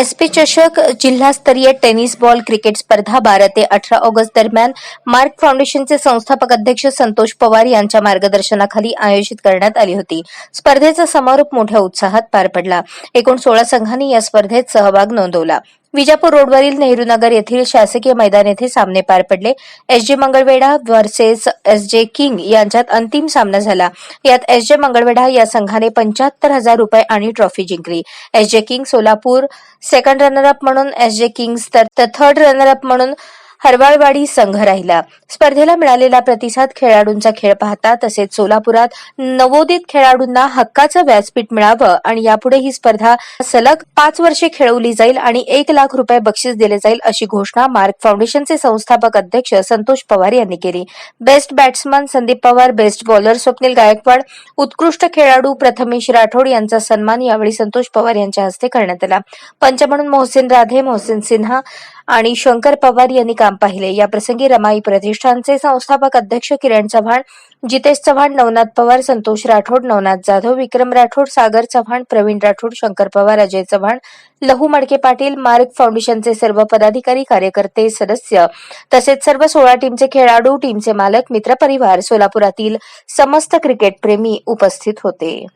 SP चषक जिल्हास्तरीय tennis ball cricket स्पर्धा बारा ते अठरा ऑगस्ट दरम्यान मार्क फाउंडेशनचे संस्थापक अध्यक्ष संतोष पवार यांच्या मार्गदर्शनाखाली आयोजित करण्यात आली होती. स्पर्धेचा समारोप मोठ्या उत्साहात पार पडला. एकूण सोळा संघांनी या स्पर्धेत सहभाग नोंदवला. विजापूर रोडवरील नेहरू नगर येथील शासकीय मैदान येथे सामने पार पडले. S J Mangalwedha versus S J king यांच्यात अंतिम सामना झाला. यात एस जे मंगळवेढा या संघाने पंच्याहत्तर हजार रुपये आणि ट्रॉफी जिंकली. S J king Solapur second runner up म्हणून एस जे किंग्स तर थर्ड रनरअप म्हणून हरवाळवाडी संघ राहिला. स्पर्धेला मिळालेला प्रतिसाद खेळाडूंचा खेळ पाहता तसेच सोलापुरात नवोदित खेळाडूंना हक्काचं व्यासपीठ मिळावं आणि यापुढे ही स्पर्धा सलग पाच वर्षे खेळवली जाईल आणि एक लाख रुपये बक्षीस दिले जाईल अशी घोषणा मार्क फाउंडेशनचे संस्थापक अध्यक्ष संतोष पवार यांनी केली. Best batsman Sandeep Pawar best bowler Swapnil Gaikwad उत्कृष्ट खेळाडू प्रथमेश राठोड यांचा सन्मान यावेळी संतोष पवार यांच्या हस्ते करण्यात आला. पंच म्हणून मोहसिन राधे मोहसिन सिन्हा आणि शंकर पवार यांनी काम पाहिले. या प्रसंगी रमाई प्रतिष्ठानचे संस्थापक अध्यक्ष किरण चव्हाण जितेश चव्हाण नवनाथ पवार संतोष राठोड नवनाथ जाधव विक्रम राठोड सागर चव्हाण प्रवीण राठोड शंकर पवार अजय चव्हाण लहू मडके पाटील मार्क फाउंडेशनचे सर्व पदाधिकारी कार्यकर्ते सदस्य तसेच सर्व सोळा टीमचे खेळाडू टीमचे मालक मित्रपरिवार सोलापुरातील समस्त क्रिकेटप्रेमी उपस्थित होते.